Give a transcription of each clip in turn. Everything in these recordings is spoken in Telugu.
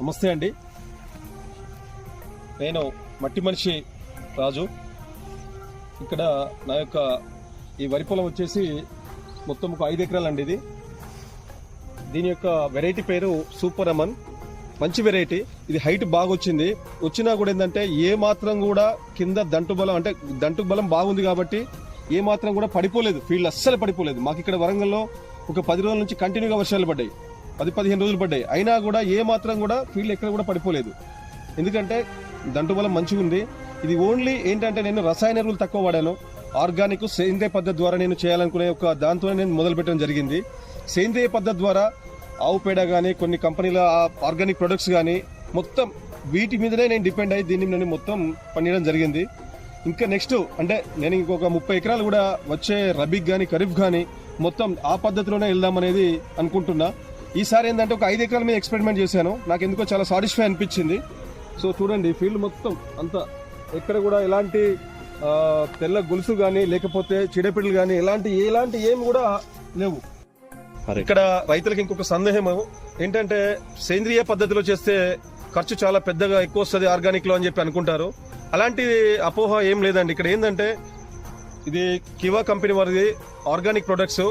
నమస్తే అండి. నేను మట్టి మనిషి రాజు. ఇక్కడ నా యొక్క ఈ వరి పొలం వచ్చేసి మొత్తం ఒక ఐదు ఎకరాలండి ఇది. దీని యొక్క వెరైటీ పేరు సూపర్ అమన్. మంచి వెరైటీ. ఇది హైట్ బాగా వచ్చింది. వచ్చినా కూడా ఏంటంటే ఏ మాత్రం కూడా కింద దంటు బలం అంటే దంటు బలం బాగుంది కాబట్టి ఏ మాత్రం కూడా పడిపోలేదు. ఫీల్డ్ అస్సలు పడిపోలేదు. మాకు ఇక్కడ వరంగల్లో ఒక పది రోజుల నుంచి కంటిన్యూగా వర్షాలు పడ్డాయి. పది పదిహేను రోజులు పడ్డాయి. అయినా కూడా ఏ మాత్రం కూడా ఫీల్డ్ ఎక్కడ కూడా పడిపోలేదు. ఎందుకంటే దంటు బలం మంచిగా ఉంది. ఇది ఓన్లీ ఏంటంటే నేను రసాయన ఎరువులు తక్కువ వాడాను. ఆర్గానిక్ సేంద్రియ పద్ధతి ద్వారా నేను చేయాలనుకునే ఒక దాంతో నేను మొదలు పెట్టడం జరిగింది. సేంద్రియ పద్ధతి ద్వారా ఆవు పేడ కానీ కొన్ని కంపెనీల ఆర్గానిక్ ప్రొడక్ట్స్ కానీ మొత్తం వీటి మీదనే నేను డిపెండ్ అయ్యి దీన్ని నేను మొత్తం పండించడం జరిగింది. ఇంకా నెక్స్ట్ అంటే నేను ఇంకొక ముప్పై ఎకరాలు కూడా వచ్చే రబీక్ కానీ ఖరీఫ్ కానీ మొత్తం ఆ పద్ధతిలోనే వెళ్దామనేది అనుకుంటున్నా. ఈసారి ఏంటంటే ఒక ఐదు ఎకరాల మీద ఎక్స్పెరిమెంట్ చేశాను. నాకు ఎందుకో చాలా సాటిస్ఫై అనిపించింది. సో చూడండి ఫీల్డ్ మొత్తం అంతా ఎక్కడ కూడా ఎలాంటి తెల్ల గొలుసు కానీ లేకపోతే చిడపిడలు కానీ ఎలాంటి ఎలాంటి ఏమి కూడా లేవు. ఇక్కడ రైతులకు ఇంకొక సందేహం ఏంటంటే సేంద్రియ పద్ధతిలో చేస్తే ఖర్చు చాలా పెద్దగా ఎక్కువ వస్తుంది ఆర్గానిక్లో అని చెప్పి అనుకుంటారు. అలాంటి అపోహ ఏం లేదండి. ఇక్కడ ఏంటంటే ఇది కివా కంపెనీ వారిది ఆర్గానిక్ ప్రొడక్ట్స్.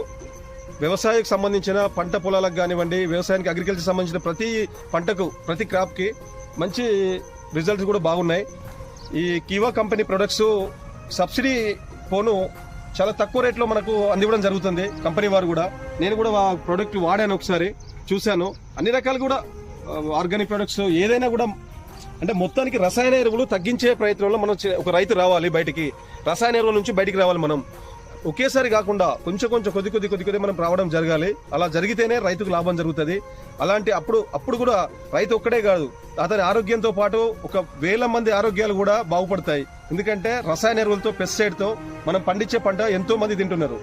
వ్యవసాయకు సంబంధించిన పంట పొలాలకు కానివ్వండి వ్యవసాయానికి అగ్రికల్చర్ సంబంధించిన ప్రతి పంటకు ప్రతి క్రాప్కి మంచి రిజల్ట్స్ కూడా బాగున్నాయి. ఈ కివా కంపెనీ ప్రొడక్ట్స్ సబ్సిడీ పోను చాలా తక్కువ రేట్లో మనకు అందివ్వడం జరుగుతుంది కంపెనీ వారు కూడా. నేను కూడా ఆ ప్రోడక్ట్ వాడాను ఒకసారి చూశాను. అన్ని రకాలు కూడా ఆర్గానిక్ ప్రొడక్ట్స్ ఏదైనా కూడా అంటే మొత్తానికి రసాయన ఎరువులు తగ్గించే ప్రయత్నంలో మనం ఒక రైతు రావాలి బయటికి. రసాయన ఎరువుల నుంచి బయటికి రావాలి మనం. ఒకేసారి కాకుండా కొంచెం కొంచెం కొద్ది కొద్ది కొద్ది కొద్ది మనం రావడం జరగాలి. అలా జరిగితేనే రైతుకు లాభం జరుగుతుంది. అలాంటి అప్పుడు అప్పుడు కూడా రైతు ఒక్కడే కాదు అతని ఆరోగ్యంతో పాటు ఒక వేల మంది ఆరోగ్యాలు కూడా బాగుపడతాయి. ఎందుకంటే రసాయన ఎరువులతో పెస్టిసైడ్తో మనం పండించే పంట ఎంతో మంది తింటున్నారు.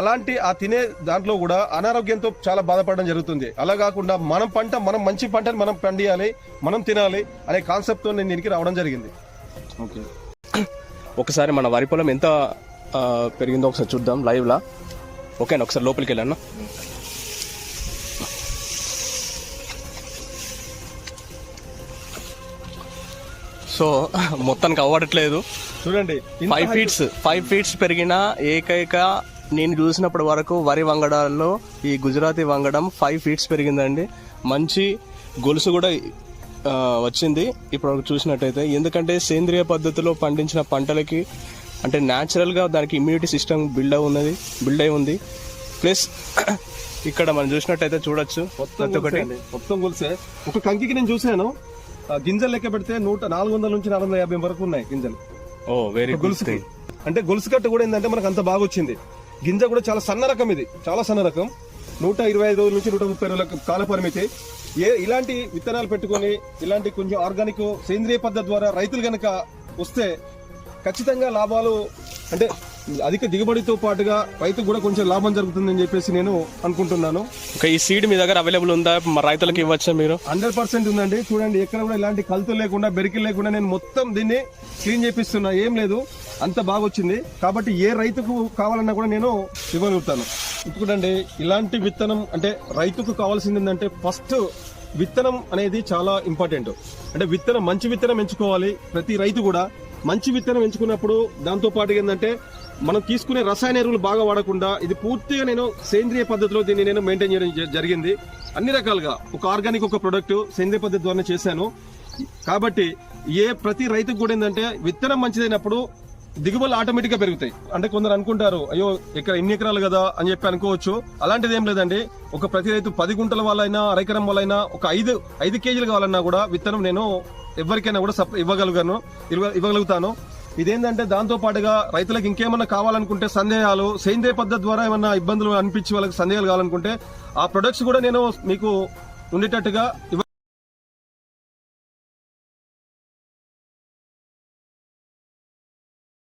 అలాంటి ఆ తినే దాంట్లో కూడా అనారోగ్యంతో చాలా బాధపడడం జరుగుతుంది. అలా కాకుండా మనం పంట మనం మంచి పంటని మనం పండియాలి మనం తినాలి అనే కాన్సెప్ట్తో నేను దీనికి రావడం జరిగింది. ఓకే. ఒకసారి మన వరి పొలం ఎంత పెరిగిందో ఒకసారి చూద్దాం లైవ్ లా ఓకేనా ఒకసారి లోపలికి వెళ్ళాను సో మొత్తానికి అవ్వట్లేదు. చూడండి ఫైవ్ ఫీట్స్ ఫైవ్ ఫీట్స్ పెరిగిన ఏకైక నేను చూసినప్పటి వరకు వరి వంగడాల్లో ఈ గుజరాతీ వంగడం ఫైవ్ ఫీట్స్ పెరిగిందండి. మంచి గొలుసు కూడా వచ్చింది. ఇప్పుడు చూసినట్టయితే. ఎందుకంటే సేంద్రియ పద్ధతిలో పండించిన పంటలకి అంటే న్యాచురల్గా దానికి ఇమ్యూనిటీ సిస్టమ్ బిల్డ్ అయి ఉన్నది బిల్డ్ అయి ఉంది. ప్లస్ ఇక్కడ మనం చూసినట్టయితే చూడొచ్చు. ప్రతి అండి. మొత్తం గొలుసే. ఒక కంకికి నేను చూశాను. ఆ గింజలు లెక్క పెడితే నూట నాలుగు వందల నుంచి నాలుగు వందల యాభై వరకు ఉన్నాయి గింజలు. ఓ వెరీ గొలుసు అంటే గొలుసు కట్టు కూడా ఏంటంటే మనకు అంత బాగా వచ్చింది. గింజ కూడా చాలా సన్న రకం ఇది. చాలా సన్న రకం. నూట ఇరవై ఐదు రోజుల నుంచి నూట ముప్పై రోజుల కాల పరిమితి. ఏ ఇలాంటి విత్తనాలు పెట్టుకొని ఇలాంటి కొంచెం ఆర్గానిక్ సేంద్రియ పద్ధతి ద్వారా రైతులు గనక వస్తే ఖచ్చితంగా లాభాలు అంటే అధిక దిగుబడితో పాటుగా రైతుకు కూడా కొంచెం లాభం జరుగుతుందని చెప్పేసి నేను అనుకుంటున్నాను. ఓకే ఈ సీడ్ మీ దగ్గర అవైలబుల్ ఉందా? మా రైతులకు ఇవ్వచ్చా మీరు? హండ్రెడ్ పర్సెంట్ ఉందండి. చూడండి ఎక్కడ కూడా ఇలాంటి కలుతులు లేకుండా బెరికిలు లేకుండా నేను మొత్తం దీన్ని క్లీన్ చేపిస్తున్నా. ఏం లేదు అంత బాగా వచ్చింది కాబట్టి ఏ రైతుకు కావాలన్నా కూడా నేను ఇవ్వగలుగుతాను. చూడండి ఇలాంటి విత్తనం అంటే రైతుకు కావాల్సింది ఏంటంటే ఫస్ట్ విత్తనం అనేది చాలా ఇంపార్టెంట్. అంటే విత్తనం మంచి విత్తనం ఎంచుకోవాలి ప్రతి రైతు కూడా. మంచి విత్తనం ఎంచుకున్నప్పుడు దాంతో పాటు ఏంటంటే మనం తీసుకునే రసాయన ఎరువులు బాగా వాడకుండా ఇది పూర్తిగా నేను సేంద్రియ పద్ధతిలో దీన్ని నేను మెయింటైన్ చేయడం జరిగింది. అన్ని రకాలుగా ఒక ఆర్గానిక్ ఒక ప్రొడక్ట్ సేంద్రియ పద్ధతి ద్వారా చేశాను. కాబట్టి ఏ ప్రతి రైతుకు కూడా ఏంటంటే విత్తనం మంచిదైనప్పుడు దిగుబడులు ఆటోమేటిక్గా పెరుగుతాయి. అంటే కొందరు అనుకుంటారు అయ్యో ఇక్కడ ఎన్ని ఎకరాలు కదా? అని చెప్పి అనుకోవచ్చు. అలాంటిది ఏం లేదండి. ఒక ప్రతి రైతు పది గుంటల వాళ్ళైనా అరెకరం వాళ్ళైనా ఒక ఐదు ఐదు కేజీలు కావాలన్నా కూడా విత్తనం నేను ఎవరికైనా కూడా సప్- ఇవ్వగలుగుతాను ఇవ్వగలుగుతాను. ఇదేంటంటే దాంతో పాటుగా రైతులకు ఇంకేమన్నా కావాలనుకుంటే సందేహాలు సేంద్రియ పద్ధతి ద్వారా ఏమన్నా ఇబ్బందులు అనిపించి వాళ్ళకి సందేహాలు కావాలనుకుంటే ఆ ప్రొడక్ట్స్ కూడా నేను మీకు ఉండేటట్టుగా